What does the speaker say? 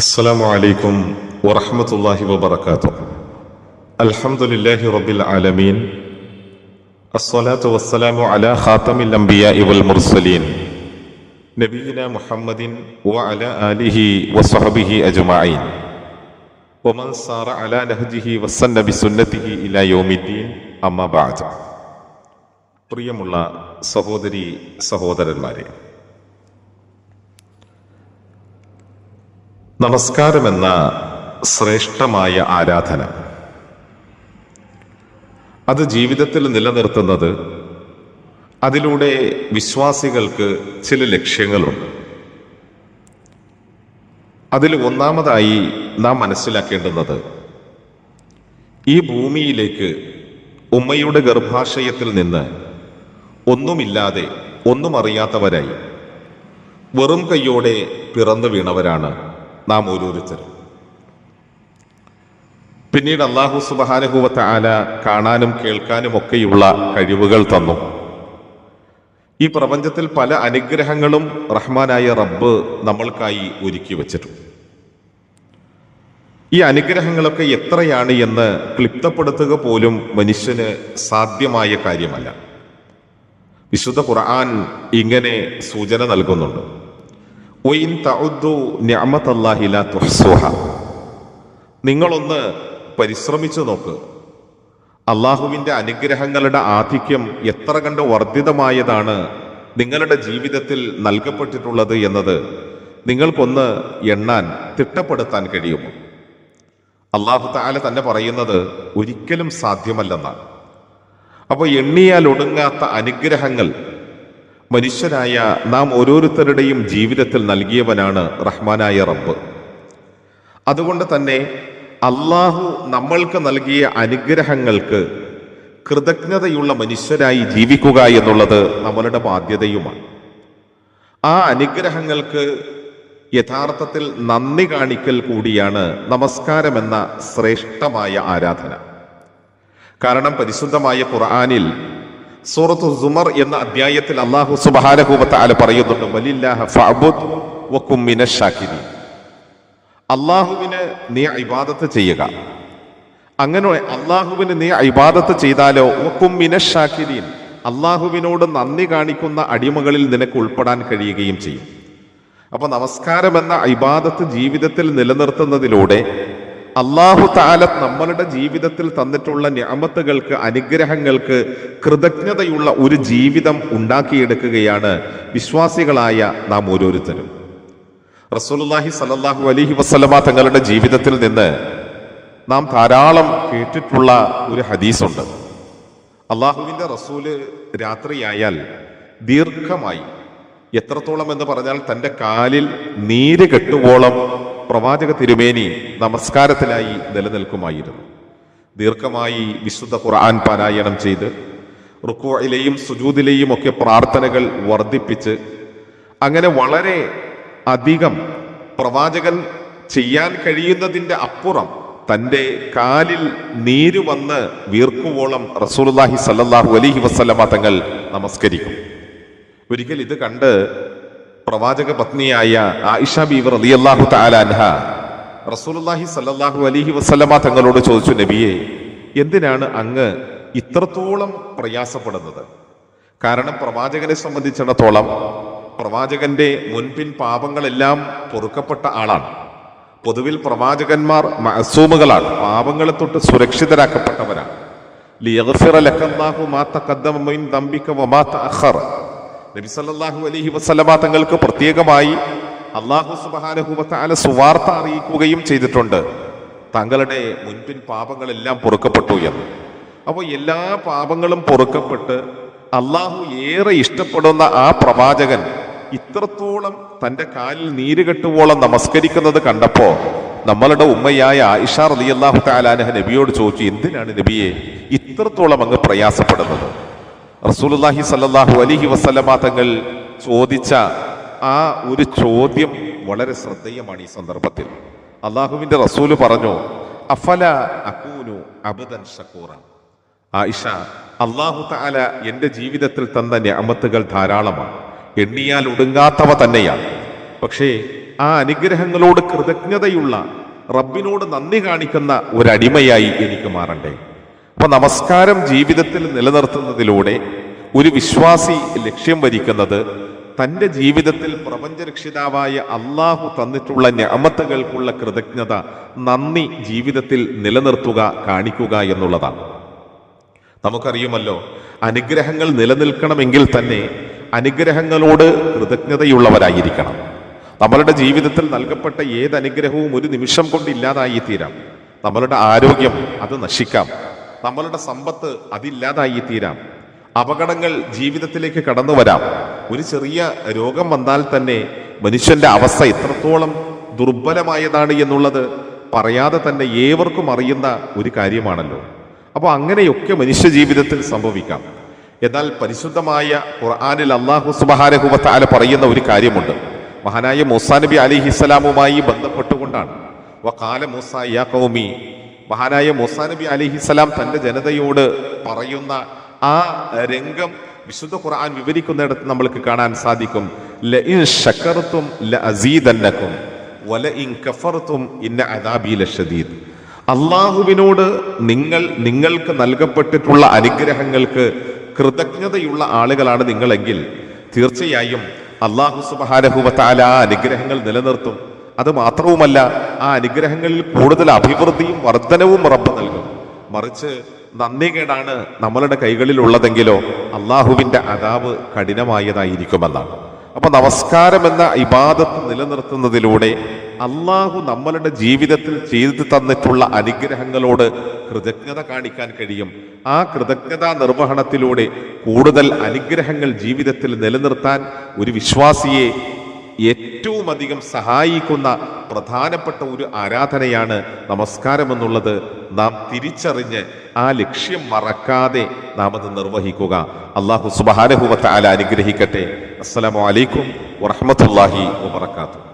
السلام عليكم ورحمة الله وبركاته الحمد لله رب العالمين الصلاة والسلام على خاتم الأنبياء والمرسلين نبينا محمد وعلى آله وصحبه أجمعين ومن سار على نهجه وسن بسنته إلى يوم الدين أما بعد പ്രിയമുള്ള സഹോദരി സഹോദരന്മാരെ നമസ്കാരമെന്ന ശ്രേഷ്ഠമായ ആരാധന. അത് ജീവിതത്തിൽ നിലനിർത്തുന്നത് അതിലൂടെ വിശ്വാസികൾക്ക് ചില ലക്ഷ്യങ്ങളുണ്ട്. അതിൽ ഒന്നാമതായി നാം മനസ്സിലാക്കേണ്ടുന്നത് ഈ ഭൂമിയിലേക്ക് ഉമ്മയുടെ ഗർഭാശയത്തിൽ നിന്ന് ഒന്നുമില്ലാതെ ഒന്നും അറിയാത്തവരായി വെറും കൈയോടെ പിറന്നു വീണവരാണ് നാം ഓരോരുത്തരും. പിന്നീട് അള്ളാഹു സുബാനുഭൂവത്ത ആല കാണാനും കേൾക്കാനും ഒക്കെയുള്ള കഴിവുകൾ തന്നു. ഈ പ്രപഞ്ചത്തിൽ പല അനുഗ്രഹങ്ങളും റഹ്മാനായ റബ്ബ് നമ്മൾക്കായി ഒരുക്കി വച്ചിട്ടുണ്ട്. ഈ അനുഗ്രഹങ്ങളൊക്കെ എത്രയാണ് എന്ന് ക്ലിപ്തപ്പെടുത്തുക പോലും മനുഷ്യന് സാധ്യമായ കാര്യമല്ല. വിശുദ്ധ ഖുർആൻ ഇങ്ങനെ സൂചന നൽകുന്നുണ്ട്. "വഇൻ തഉദ്ദു ലാ തുഹ്സുഹ." നിങ്ങളൊന്ന് പരിശ്രമിച്ചു നോക്ക്. അള്ളാഹുവിന്റെ അനുഗ്രഹങ്ങളുടെ ആധിക്യം എത്ര കണ്ട് വർദ്ധിതമായതാണ് നിങ്ങളുടെ ജീവിതത്തിൽ നൽകപ്പെട്ടിട്ടുള്ളത് എന്നത് നിങ്ങൾക്കൊന്ന് എണ്ണാൻ തിട്ടപ്പെടുത്താൻ കഴിയും അള്ളാഹു താല തന്നെ പറയുന്നത് ഒരിക്കലും സാധ്യമല്ലെന്നാണ്. അപ്പോൾ എണ്ണിയാൽ ഒടുങ്ങാത്ത അനുഗ്രഹങ്ങൾ മനുഷ്യരായ നാം ഓരോരുത്തരുടെയും ജീവിതത്തിൽ നൽകിയവനാണ് റഹ്മാനായ റബ്ബ്. അതുകൊണ്ട് തന്നെ അള്ളാഹു നമ്മൾക്ക് നൽകിയ അനുഗ്രഹങ്ങൾക്ക് കൃതജ്ഞതയുള്ള മനുഷ്യരായി ജീവിക്കുക എന്നുള്ളത് നമ്മളുടെ ബാധ്യതയുമാണ്. ആ അനുഗ്രഹങ്ങൾക്ക് യഥാർത്ഥത്തിൽ നന്ദി കാണിക്കൽ കൂടിയാണ് നമസ്കാരം എന്ന ശ്രേഷ്ഠമായ ആരാധന. കാരണം പരിശുദ്ധമായ ഖുർആനിൽ സൂറത്തു സുമർ എന്ന അധ്യായത്തിൽ അള്ളാഹു സുബാനഹൂബത്ത് ആല പറയുന്നുണ്ട് അള്ളാഹുവിന് നീ ഇബാദത്ത് ചെയ്യുക. അങ്ങനെ അള്ളാഹുവിന് നീ ഇബാദത്ത് ചെയ്താലോ? വക്കും മിനശ് ശാകിരീൻ അള്ളാഹുവിനോട് നന്ദി കാണിക്കുന്ന അടിമകളിൽ നിനക്ക് ഉൾപ്പെടാൻ കഴിയുകയും ചെയ്യും. അപ്പൊ നമസ്കാരം എന്ന ഇബാദത്ത് ജീവിതത്തിൽ നിലനിർത്തുന്നതിലൂടെ അള്ളാഹു താല നമ്മളുടെ ജീവിതത്തിൽ തന്നിട്ടുള്ള ഞാമത്തുകൾക്ക് അനുഗ്രഹങ്ങൾക്ക് കൃതജ്ഞതയുള്ള ഒരു ജീവിതം ഉണ്ടാക്കിയെടുക്കുകയാണ് വിശ്വാസികളായ നാം ഓരോരുത്തരും. റസൂലുള്ളാഹി സലല്ലാഹു അലഹി വസ്ലമ തങ്ങളുടെ ജീവിതത്തിൽ നിന്ന് നാം ധാരാളം കേട്ടിട്ടുള്ള ഒരു ഹദീസുണ്ട്. അള്ളാഹുവിന്റെ റസൂൽ രാത്രിയായാൽ ദീർഘമായി എത്രത്തോളം എന്ന് പറഞ്ഞാൽ തന്റെ കാലിൽ നീര് കെട്ടുവോളം പ്രവാചക തിരുമേനി നമസ്കാരത്തിലായി നിലനിൽക്കുമായിരുന്നു. ദീർഘമായി വിശുദ്ധ ഖുർആൻ പാരായണം ചെയ്ത് റുക്കുവയിലെയും സുജൂദിലെയും ഒക്കെ പ്രാർത്ഥനകൾ വർദ്ധിപ്പിച്ച് അങ്ങനെ വളരെ അധികം പ്രവാചകൻ ചെയ്യാൻ കഴിയുന്നതിന്റെ അപ്പുറം തന്റെ കാലിൽ നീര് വന്ന് വീർക്കുവോളം റസൂലുള്ളാഹി സല്ലാഹു അലഹി വസ്ലമ തങ്ങൾ നമസ്കരിക്കും. ഒരിക്കൽ ഇത് കണ്ട് പ്രവാചക പത്നിയായ ആയിഷ ബീവർ റളിയല്ലാഹു തആല അൻഹ റസൂലുള്ളാഹി സല്ലല്ലാഹു അലൈഹി വസല്ലമ തങ്ങളോട് ചോദിച്ചു നബിയെ എന്തിനാണ് അങ്ങ് ഇത്രത്തോളം പ്രയാസപ്പെടുന്നത്? കാരണം പ്രവാചകനെ സംബന്ധിച്ചിടത്തോളം പ്രവാചകന്റെ മുൻപിൻ പാപങ്ങളെല്ലാം പൊറുക്കപ്പെട്ട ആളാണ്. പൊതുവിൽ പ്രവാചകന്മാർ മസൂമുകളാണ് പാപങ്ങളെ തൊട്ട് സുരക്ഷിതരാക്കപ്പെട്ടവരാണ്. ലിയഗ്ഫിറ അലഹി മാ തഖദ്ദമ മിൻ ദംബിക വമാ തഅഖറ നബി സല്ലല്ലാഹു അലൈഹി വസല്ലമ തങ്ങൾക്ക് പ്രത്യേകമായി അള്ളാഹു സുബാനഹുബത്താല സുവാർത്ത അറിയിക്കുകയും ചെയ്തിട്ടുണ്ട്. തങ്ങളുടെ മുൻപിൻ പാപങ്ങളെല്ലാം പൊറുക്കപ്പെട്ടു എന്ന്. അപ്പോൾ എല്ലാ പാപങ്ങളും പൊറുക്കപ്പെട്ട് അള്ളാഹു ഏറെ ഇഷ്ടപ്പെടുന്ന ആ പ്രവാചകൻ ഇത്രത്തോളം തന്റെ കാലിൽ നീര് കെട്ടുവോളം നമസ്കരിക്കുന്നത് കണ്ടപ്പോൾ നമ്മളുടെ ഉമ്മയായ ആയിഷ റളിയല്ലാഹു താലാനഹ നബിയോട് ചോദിച്ചു എന്തിനാണ് നബിയെ ഇത്രത്തോളം അങ്ങ് പ്രയാസപ്പെടുന്നത്? റസൂലുള്ളാഹി സല്ലല്ലാഹു അലൈഹി വസല്ലമ തങ്ങൾ ചോദിച്ച ആ ഒരു ചോദ്യം വളരെ ശ്രദ്ധേയമാണ് ഈ സന്ദർഭത്തിൽ. അള്ളാഹുവിന്റെ റസൂൽ പറഞ്ഞു അഫല അകൂനു അബദൻ ഷക്കൂറ ആയിഷ അള്ളാഹു താല എന്റെ ജീവിതത്തിൽ തന്ന ഞാമത്തുകൾ ധാരാളമാണ്. എണ്ണിയാൽ ഒടുങ്ങാത്തവ തന്നെയാണ്. പക്ഷേ ആ അനുഗ്രഹങ്ങളോട് കൃതജ്ഞതയുള്ള റബ്ബിനോട് നന്ദി കാണിക്കുന്ന ഒരടിമയായി എനിക്ക് മാറണ്ടേ? അപ്പൊ നമസ്കാരം ജീവിതത്തിൽ നിലനിർത്തുന്നതിലൂടെ ഒരു വിശ്വാസി ലക്ഷ്യം വരിക്കുന്നത് തന്റെ ജീവിതത്തിൽ പ്രപഞ്ചരക്ഷിതാവായ അള്ളാഹു തന്നിട്ടുള്ള ഞാമത്തുകൾക്കുള്ള കൃതജ്ഞത നന്ദി ജീവിതത്തിൽ നിലനിർത്തുക കാണിക്കുക എന്നുള്ളതാണ്. നമുക്കറിയുമല്ലോ അനുഗ്രഹങ്ങൾ നിലനിൽക്കണമെങ്കിൽ തന്നെ അനുഗ്രഹങ്ങളോട് കൃതജ്ഞതയുള്ളവരായിരിക്കണം. നമ്മളുടെ ജീവിതത്തിൽ നൽകപ്പെട്ട ഏത് അനുഗ്രഹവും ഒരു നിമിഷം കൊണ്ട് ഇല്ലാതായി തീരാം നമ്മളുടെ ആരോഗ്യം അത് നശിക്കാം. നമ്മളുടെ സമ്പത്ത് അതില്ലാതായി തീരാം. അപകടങ്ങൾ ജീവിതത്തിലേക്ക് കടന്നു വരാം. ഒരു ചെറിയ രോഗം വന്നാൽ തന്നെ മനുഷ്യന്റെ അവസ്ഥ എത്രത്തോളം ദുർബലമായതാണ് എന്നുള്ളത് പറയാതെ തന്നെ ഏവർക്കും അറിയുന്ന ഒരു കാര്യമാണല്ലോ. അപ്പോൾ അങ്ങനെയൊക്കെ മനുഷ്യ ജീവിതത്തിൽ സംഭവിക്കാം. എന്നാൽ പരിശുദ്ധമായ ഖുർആാനിൽ അള്ളാഹു സുബഹാനഹുബത്താല പറയുന്ന ഒരു കാര്യമുണ്ട്. മഹാനായ മൂസാ നബി അലിഹിസ്സലാമുമായി ബന്ധപ്പെട്ടുകൊണ്ടാണ്. വക്കാല മൂസ യാ കൗമി മഹാനായ മൊസാ നബി അലിഹിസ്സലാം തന്റെ ജനതയോട് പറയുന്ന ആ രംഗം വിശുദ്ധ ഖുർആൻ വിവരിക്കുന്നിടത്ത് നമ്മൾക്ക് കാണാൻ സാധിക്കും. അദാബി അള്ളാഹുവിനോട് നിങ്ങൾ നിങ്ങൾക്ക് നൽകപ്പെട്ടിട്ടുള്ള അനുഗ്രഹങ്ങൾക്ക് കൃതജ്ഞതയുള്ള ആളുകളാണ് നിങ്ങളെങ്കിൽ തീർച്ചയായും അള്ളാഹു സുബാനഹുബത്താല അനുഗ്രഹങ്ങൾ നിലനിർത്തും. അത് മാത്രവുമല്ല ആ അനുഗ്രഹങ്ങളിൽ കൂടുതൽ അഭിവൃദ്ധിയും വർധനവും റബ്ബ് നൽകും. മറിച്ച് നന്ദികേടാണ് നമ്മളുടെ കൈകളിൽ ഉള്ളതെങ്കിലോ അള്ളാഹുവിന്റെ അതാവ് കഠിനമായതായിരിക്കുമെന്നാണ്. അപ്പൊ നമസ്കാരം എന്ന ഇബാദത്ത് നിലനിർത്തുന്നതിലൂടെ അള്ളാഹു നമ്മളുടെ ജീവിതത്തിൽ ചെയ്തു തന്നിട്ടുള്ള അനുഗ്രഹങ്ങളോട് കൃതജ്ഞത കാണിക്കാൻ കഴിയും. ആ കൃതജ്ഞതാ നിർവഹണത്തിലൂടെ കൂടുതൽ അനുഗ്രഹങ്ങൾ ജീവിതത്തിൽ നിലനിർത്താൻ ഒരു വിശ്വാസിയെ ഏറ്റവും അധികം സഹായിക്കുന്ന പ്രധാനപ്പെട്ട ഒരു ആരാധനയാണ് നമസ്കാരം എന്നുള്ളത് നാം തിരിച്ചറിഞ്ഞ് ആ ലക്ഷ്യം മറക്കാതെ നാം അത് നിർവഹിക്കുക. അള്ളാഹു സുബാനഹുവത്ത ആല അനുഗ്രഹിക്കട്ടെ. അസ്സലാമു അലൈക്കും വറഹമത്തല്ലാഹി വബർക്കാത്തു